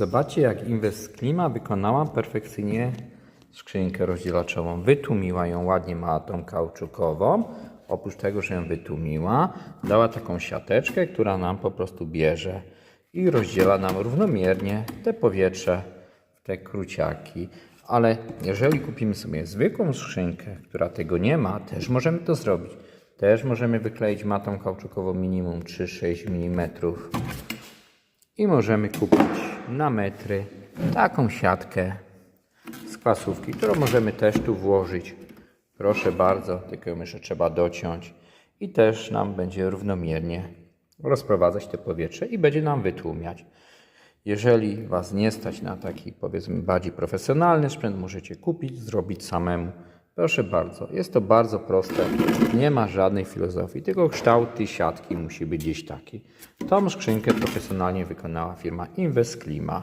Zobaczcie, jak Inwest Klima wykonała perfekcyjnie skrzynkę rozdzielaczową. Wytłumiła ją ładnie matą kauczukową. Oprócz tego, że ją wytłumiła, dała taką siateczkę, która nam po prostu bierze i rozdziela nam równomiernie te powietrze w te kruciaki. Ale jeżeli kupimy sobie zwykłą skrzynkę, która tego nie ma, też możemy to zrobić. Też możemy wykleić matą kauczukową minimum 3-6 mm i możemy kupić na metry taką siatkę z kwasówki, którą możemy też tu włożyć. Proszę bardzo, tylko ją jeszcze trzeba dociąć i też nam będzie równomiernie rozprowadzać te powietrze i będzie nam wytłumiać. Jeżeli Was nie stać na taki, powiedzmy, bardziej profesjonalny sprzęt, możecie kupić, zrobić samemu. Proszę bardzo, jest to bardzo proste, nie ma żadnej filozofii, tylko kształt tej siatki musi być gdzieś taki. Tą skrzynkę profesjonalnie wykonała firma Invest Klima.